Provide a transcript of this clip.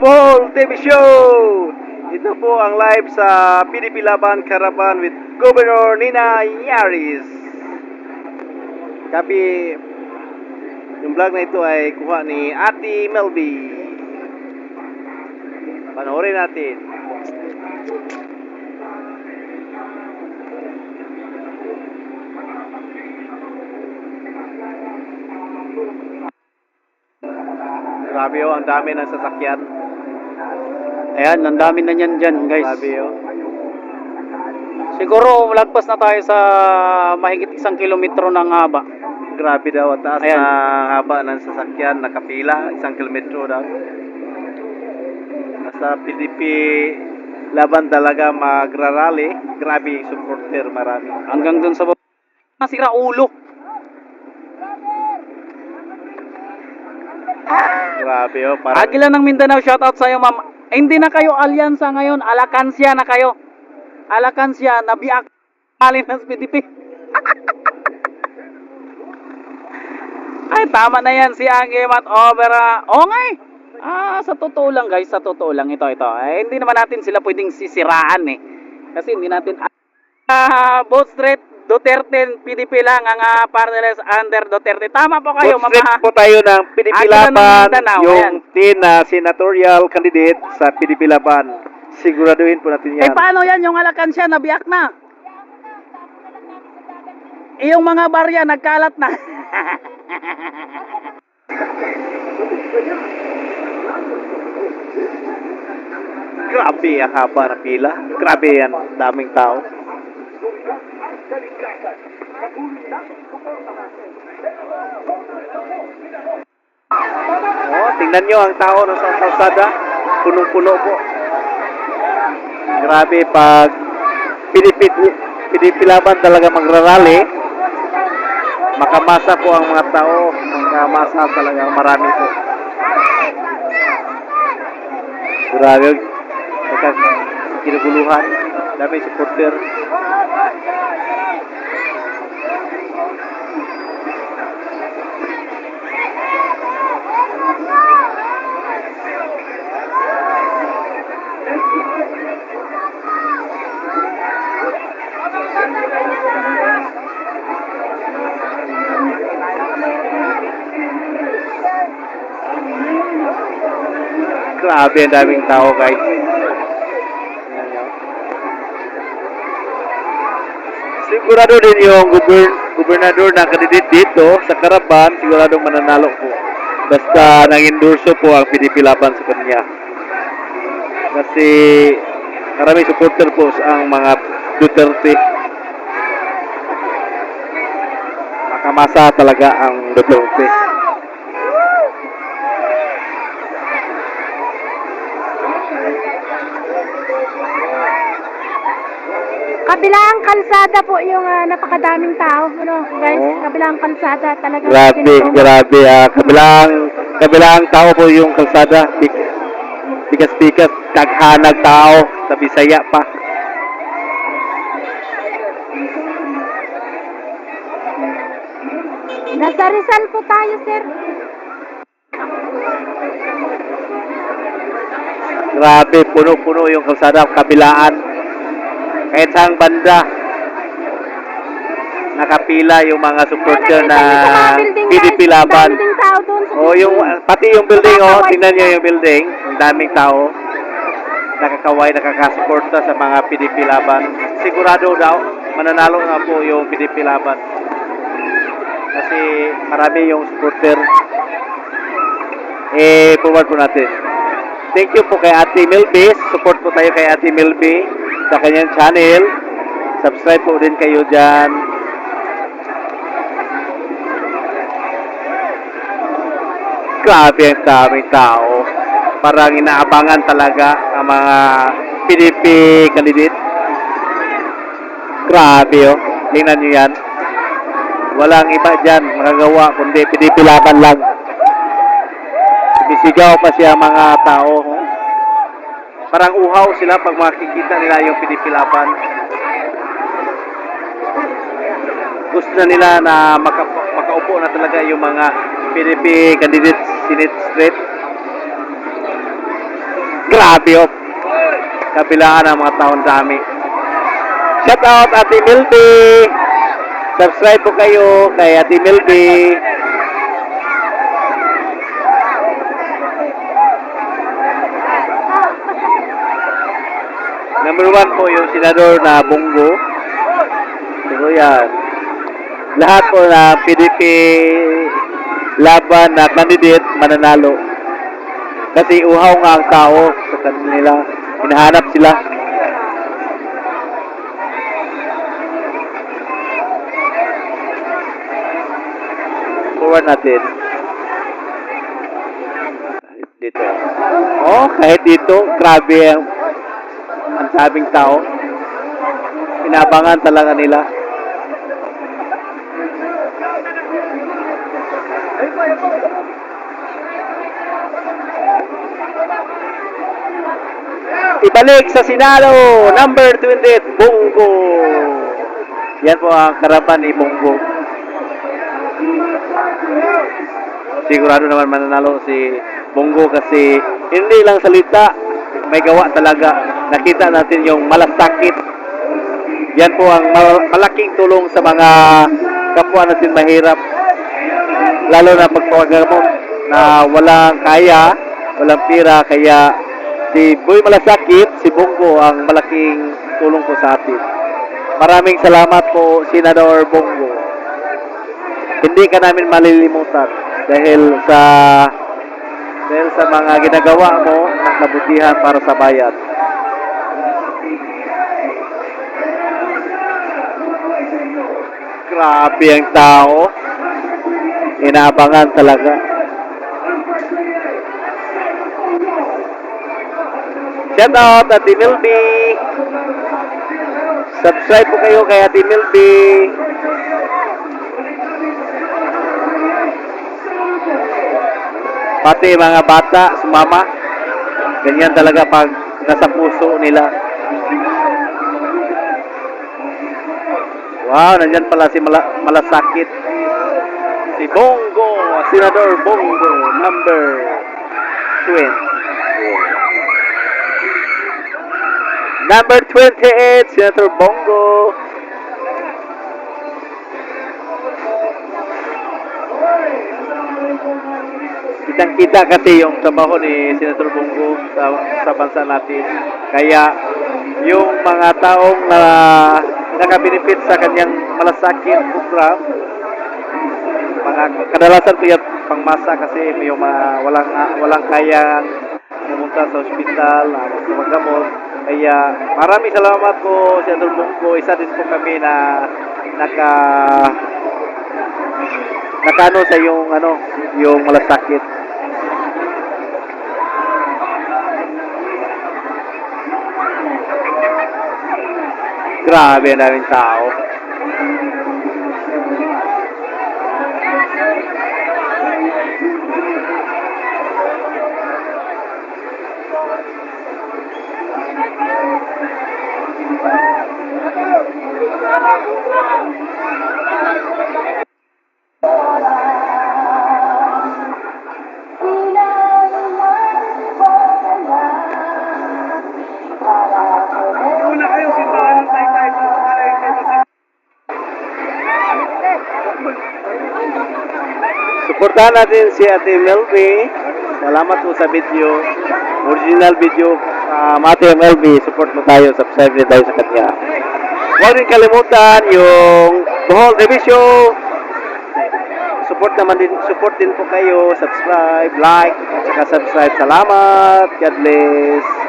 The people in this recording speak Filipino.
Habol TV Show! Ito po ang live sa PDP Laban Caravan with Governor Nina Yaris. Kapi, yung vlog na ito ay kuha ni Ate Melby. Panoorin natin. Grabe oh, ang dami ng sasakyan. Ayan, ang dami na niyan dyan, guys. Grabe oh. Siguro, lagpas na tayo sa mahigit isang kilometro ng haba. Grabe daw at taas Ayan. na haba ng sasakyan, nakapila, isang kilometro daw. Nasa PDP laban talaga magrarally. Grabe supporter, marami. Hanggang dun sa baba. Nasira ulo. Grabe oh, parang Agila ng Mindanao, shoutout sa'yo, ma'am. Hindi na kayo alyansa ngayon. Alakansya na kayo. Alakansya, nabiak. Malin ng PDP. Ay, tama na yan si Angge Mat Overa. Oo nga eh. Ah, sa totoo lang guys, sa totoo lang ito, ito. Eh, hindi naman natin sila pwedeng sisiraan eh. Kasi hindi natin... Ah, both straight, Duterte, PDP lang ang uh, partners under Duterte. Tama po kayo, mama. po tayo ng PDP Agila ng Laban, Mindanao, yung ayan. tin na senatorial candidate sa PDP Laban. Siguraduhin po natin Eh yan. paano yan yung alakansya nabiyak na? Eh, yung mga barya nagkalat na. Grabe ang haba ng pila. Grabe yan, daming tao. Oh, tingnan nyo ang tao ng sa kalsada. Punong-puno po. Grabe pag pinipit pinipilaban talaga magrarally. Makamasa po ang mga tao. Makamasa talaga marami po. Grabe. Nagka kinuguluhan. Dami supporter. Grabe ang daming tao guys. Tingnan nyo. Sigurado din yung gubern gobernador na kandidat dito sa Karaban, siguradong mananalo po. Basta nang-endorso po ang PDP laban sa kanya. Kasi marami supporter po ang mga Duterte. Makamasa talaga ang Duterte. Kabilang kalsada po yung ah, napakadaming tao. Ano, guys, Oo. kabilang kalsada talaga. Grabe, grabe. ah kabilang, kabilang tao po yung kalsada. Big- Bigas-bigas, kaghanag tao sa Bisaya pa. Nasa Rizal po tayo, sir. Grabe, puno-puno yung kalsada, kabilaan. Kahit saang banda, nakapila yung mga supporter na PDP laban. O yung pati yung building oh, tingnan niyo yung building, ang daming tao. Nakakaway, nakakasuporta sa mga PDP laban. Sigurado daw mananalo nga po yung PDP laban. Kasi marami yung supporter. Eh, forward po natin. Thank you po kay Ate Milby. Support po tayo kay Ate Milby sa kanyang channel. Subscribe po din kayo dyan. Grabe ang daming tao. Parang inaabangan talaga ang mga PDP candidate. Grabe oh. Tingnan nyo yan. Walang iba dyan magagawa kundi PDP laban lang. Bisigaw pa siya mga tao. Parang uhaw sila pag makikita nila yung PDP laban. Gusto na nila na maka, makaupo na talaga yung mga PDP candidates Senate Street. Grabe oh. Kabilaan ang mga taon dami. Shout out Ate Milby. Subscribe po kayo kay Ate Milby. Number one po yung senador na Bongo. Siguro yan. Lahat po na PDP laban na candidate mananalo. Kasi uhaw nga ang tao sa kanila. Hinahanap sila. Forward natin. Dito. Oh, kahit dito, grabe ang sabing tao. Inabangan talaga nila. Ibalik sa Sinalo, number 28, Bongo. Yan po ang karapan ni Bongo. Sigurado naman mananalo si Bongo kasi hindi lang salita, may gawa talaga. Nakita natin yung malasakit. Yan po ang mal- malaking tulong sa mga kapwa natin mahirap. Lalo na pagpagamot na walang kaya, walang pira, kaya si Boy Malasakit, si Bongo ang malaking tulong po sa atin. Maraming salamat po, Senador Bongo. Hindi ka namin malilimutan dahil sa dahil sa mga ginagawa mo ng kabutihan para sa bayan. Grabe ang tao. Inaabangan talaga. Shout out Ate Milby. Subscribe po kayo kay Ate Milby. Pati mga bata, sumama. Ganyan talaga pag nasa puso nila. Wow, nandyan pala si Mala Malasakit. Si Bongo, Senador Bongo, number 20. Number 28, Senator Bongo. Kitang-kita kasi yung trabaho ni Senator Bongo sa, sa bansa natin. Kaya yung mga taong na nakabenefit sa kanyang malasakit program, mga kadalasan po yan pangmasa kasi may mga walang ah, walang kayang pumunta sa ospital, uh, sa maggamot. Kaya maraming salamat po Senator Bongo. Isa din po kami na naka nakano sa yung ano, yung malasakit. ราเวลาเป็นสาว Suportahan natin si Ate Melby. Salamat po sa video. Original video. Um, Ate Melby, support mo tayo. Subscribe din tayo sa kanya. Huwag din kalimutan yung Bohol Revision. Support naman din, support din po kayo. Subscribe, like, at saka subscribe. Salamat. God bless.